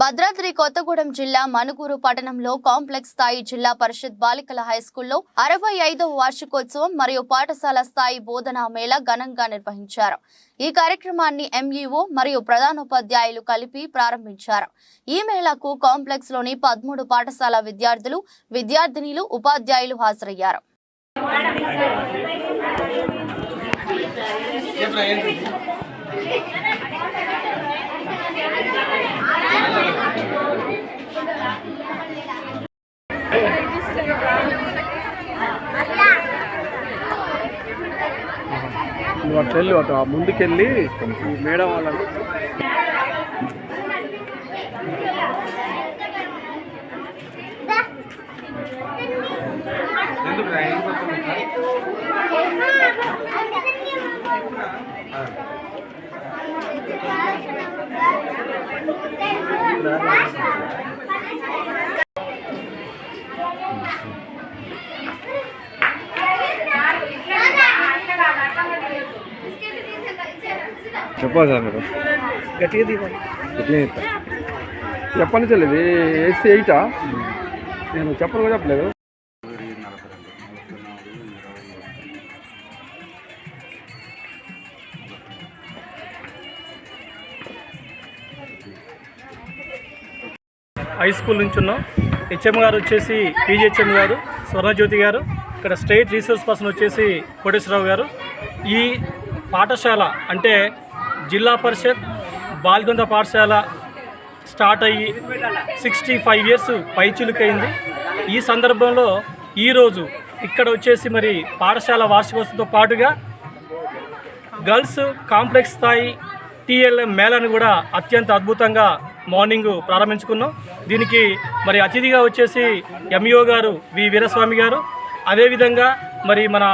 భద్రాద్రి కొత్తగూడెం జిల్లా మనుగూరు పట్టణంలో కాంప్లెక్స్ స్థాయి జిల్లా పరిషత్ బాలికల హైస్కూల్లో అరవై ఐదవ వార్షికోత్సవం మరియు పాఠశాల స్థాయి బోధనా మేళా ఘనంగా నిర్వహించారు. ఈ కార్యక్రమాన్ని ఎంఈఓ మరియు ప్రధానోపాధ్యాయులు కలిపి ప్రారంభించారు. ఈ మేళాకు కాంప్లెక్స్లోని పదమూడు పాఠశాల విద్యార్థులు విద్యార్థినిలు ఉపాధ్యాయులు హాజరయ్యారు. నువ్వు అట్లా వెళ్ళి అటు ఆ ముందుకెళ్ళి మేడం వాళ్ళని చెప్పాలి సార్ మీరు. గట్టిగా చెల్లిది ఏసీ ఎయిటా? నేను చెప్పను కూడా చెప్పలేదు. హై స్కూల్ నుంచి ఉన్నాం. హెచ్ఎం గారు వచ్చేసి పీజీహెచ్ఎం గారు స్వర్ణజ్యోతి గారు ఇక్కడ స్టేట్ రీసోర్స్ పర్సన్ వచ్చేసి కోటేశ్వరరావు గారు. ఈ పాఠశాల అంటే జిల్లా పరిషత్ బాల్గొంద పాఠశాల స్టార్ట్ అయ్యి సిక్స్టీ ఫైవ్ ఇయర్స్ పైచులుకైంది. ఈ సందర్భంలో ఈరోజు ఇక్కడ వచ్చేసి మరి పాఠశాల వార్షికోత్సవంతో పాటుగా గర్ల్స్ కాంప్లెక్స్ స్థాయి టీఎల్ఎం మేళను కూడా అత్యంత అద్భుతంగా మార్నింగ్ ప్రారంభించుకున్నాం. దీనికి మరి అతిథిగా వచ్చేసి ఎంఈఓ గారు వి వీరస్వామి గారు. అదేవిధంగా మరి మన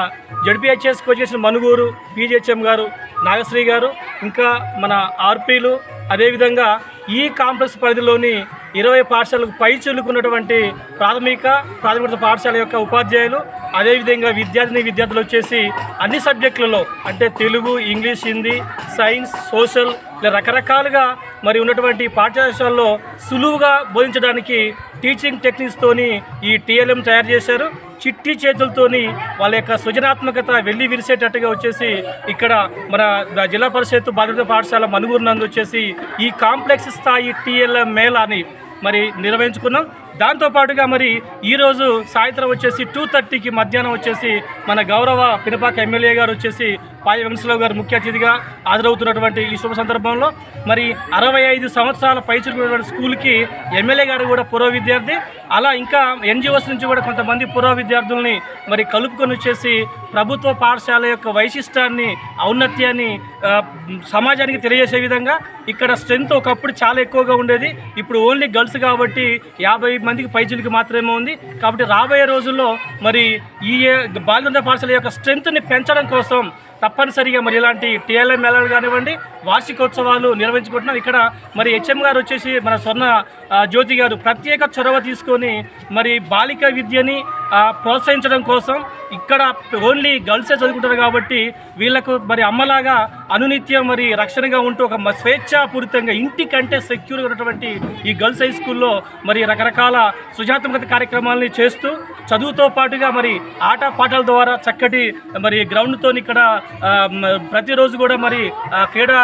జడ్పీహెచ్ఎస్కి వచ్చేసిన మనుగూరు పీజీహెచ్ఎం గారు నాగశ్రీ గారు ఇంకా మన ఆర్పీలు అదేవిధంగా ఈ కాంప్లెక్స్ పరిధిలోని ఇరవై పాఠశాలకు పై చెల్లుకున్నటువంటి ప్రాథమిక ప్రాథమిక పాఠశాల యొక్క ఉపాధ్యాయులు అదేవిధంగా విద్యార్థిని విద్యార్థులు వచ్చేసి అన్ని సబ్జెక్టులలో అంటే Telugu English Hindi science social ఇలా రకరకాలుగా మరి ఉన్నటువంటి పాఠశాలలో సులువుగా బోధించడానికి టీచింగ్ టెక్నిక్స్తోని ఈ టీఎల్ఎం తయారు చేశారు. చిట్టి చేతులతోని వాళ్ళ యొక్క సృజనాత్మకత వెళ్ళి విరిసేటట్టుగా వచ్చేసి ఇక్కడ మన జిల్లా పరిషత్ బాలిక పాఠశాల మనుగురు నందు వచ్చేసి ఈ కాంప్లెక్స్ స్థాయి టీఎల్ఎం మేళాని మరి నిర్వహించుకున్నాం. దాంతోపాటుగా మరి ఈరోజు సాయంత్రం వచ్చేసి టూ థర్టీకి మధ్యాహ్నం వచ్చేసి మన గౌరవ పినపాక ఎమ్మెల్యే గారు వచ్చేసి పాయ వెంకటరావు గారు ముఖ్య అతిథిగా హాజరవుతున్నటువంటి ఈ శుభ సందర్భంలో మరి అరవై ఐదు సంవత్సరాల పైచుకున్నటువంటి స్కూల్కి ఎమ్మెల్యే గారు కూడా పూర్వ విద్యార్థి. అలా ఇంకా ఎన్జిఓస్ నుంచి కూడా కొంతమంది పూర్వ విద్యార్థుల్ని మరి కలుపుకొని వచ్చేసి ప్రభుత్వ పాఠశాల యొక్క వైశిష్టాన్ని ఔన్నత్యాన్ని సమాజానికి తెలియజేసే విధంగా ఇక్కడ స్ట్రెంత్ ఒకప్పుడు చాలా ఎక్కువగా ఉండేది. ఇప్పుడు ఓన్లీ గర్ల్స్ కాబట్టి యాభై మందికి పైచులకి మాత్రమే ఉంది. కాబట్టి రాబోయే రోజుల్లో మరి ఈ బాల్యంద పాఠశాల యొక్క స్ట్రెంత్ని పెంచడం కోసం తప్పనిసరిగా మరి ఇలాంటి టీఎల్ఎం మేళాలు కానివ్వండి వార్షికోత్సవాలు నిర్వహించుకుంటున్నాం. ఇక్కడ మరి హెచ్ఎం గారు వచ్చేసి మన స్వర్ణ జ్యోతి గారు ప్రత్యేక చొరవ తీసుకొని మరి బాలిక విద్యని ప్రోత్సహించడం కోసం ఇక్కడ ఓన్లీ గర్ల్సే చదువుకుంటారు కాబట్టి వీళ్ళకు మరి అమ్మలాగా అనునిత్యం మరి రక్షణగా ఉంటూ ఒక స్వేచ్ఛాపూరితంగా ఇంటికంటే సెక్యూర్గా ఉన్నటువంటి ఈ గర్ల్స్ హై స్కూల్లో మరి రకరకాల సృజనాత్మక కార్యక్రమాలని చేస్తూ చదువుతో పాటుగా మరి ఆట పాటల ద్వారా చక్కటి మరి గ్రౌండ్తో ఇక్కడ ప్రతిరోజు కూడా మరి క్రీడా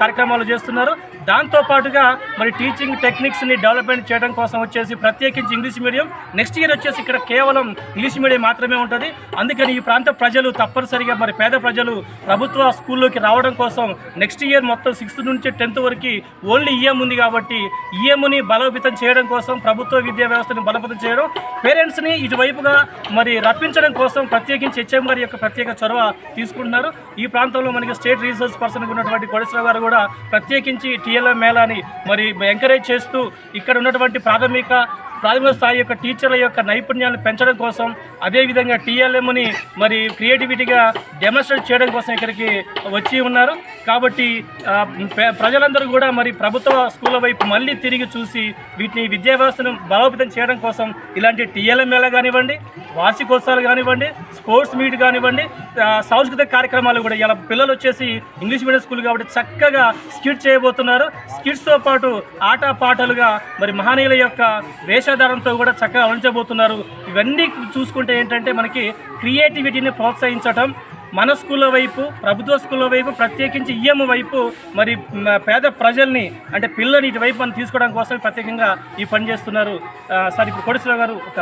కార్యక్రమాలు చేస్తున్నారు. దాంతో పాటుగా మరి టీచింగ్ టెక్నిక్స్ని డెవలప్మెంట్ చేయడం కోసం వచ్చేసి ప్రత్యేకించి ఇంగ్లీష్ మీడియం. నెక్స్ట్ ఇయర్ వచ్చేసి ఇక్కడ కేవలం ఇంగ్లీష్ మీడియం మాత్రమే ఉంటుంది. అందుకని ఈ ప్రాంత ప్రజలు తప్పనిసరిగా మరి పేద ప్రజలు ప్రభుత్వ స్కూల్లోకి రావడం కోసం నెక్స్ట్ ఇయర్ మొత్తం సిక్స్త్ నుంచి టెన్త్ వరకు ఓన్లీ ఈఎం ఉంది కాబట్టి ఈఎంని బలోపేతం చేయడం కోసం ప్రభుత్వ విద్యా వ్యవస్థను బలోపేతం చేయడం పేరెంట్స్ని ఇటువైపుగా మరి రప్పించడం కోసం ప్రత్యేకించి హెచ్ఎం గారి యొక్క ప్రత్యేక చొరవ తీసుకుంటున్నారు. ఈ ప్రాంతంలో మనకి స్టేట్ రీసెర్చ్ పర్సన్ ఉన్నటువంటి కోటేశ్వరరావు గారు కూడా ప్రత్యేకించి మేళ అని మరి ఎంకరేజ్ చేస్తూ ఇక్కడ ఉన్నటువంటి ప్రాథమిక ప్రాథమిక స్థాయి యొక్క టీచర్ల యొక్క నైపుణ్యాన్ని పెంచడం కోసం అదేవిధంగా టీఎల్ఎంని మరి క్రియేటివిటీగా డెమోన్స్ట్రేట్ చేయడం కోసం ఇక్కడికి వచ్చి ఉన్నారు. కాబట్టి ప్రజలందరూ కూడా మరి ప్రభుత్వ స్కూళ్ళ వైపు మళ్ళీ తిరిగి చూసి వీటిని విద్యా వ్యవస్థను బలోపేతం చేయడం కోసం ఇలాంటి టీఎల్ఎం కానివ్వండి వార్షికోత్సవాలు కానివ్వండి స్పోర్ట్స్ మీట్ కానివ్వండి సాంస్కృతిక కార్యక్రమాలు కూడా ఇలా పిల్లలు వచ్చేసి ఇంగ్లీష్ మీడియం స్కూల్ కాబట్టి చక్కగా స్కిట్ చేయబోతున్నారు. స్కిట్స్తో పాటు ఆట పాటలుగా మరి మహనీయుల యొక్క వేషధారంతో కూడా చక్కగా అలంచబోతున్నారు ఇవన్నీ చూసుకుంటే ఏంటంటే మనకి క్రియేటివిటీని ప్రోత్సహించటం మన స్కూళ్ళ వైపు ప్రభుత్వ స్కూళ్ళ వైపు ప్రత్యేకించి ఈఎం వైపు మరి పేద ప్రజల్ని అంటే పిల్లల్ని ఇటువైపు మనం తీసుకోవడం కోసం ప్రత్యేకంగా ఈ పని చేస్తున్నారు. సార్ ఇప్పుడు కోటేశ్వరరావు గారు ఒక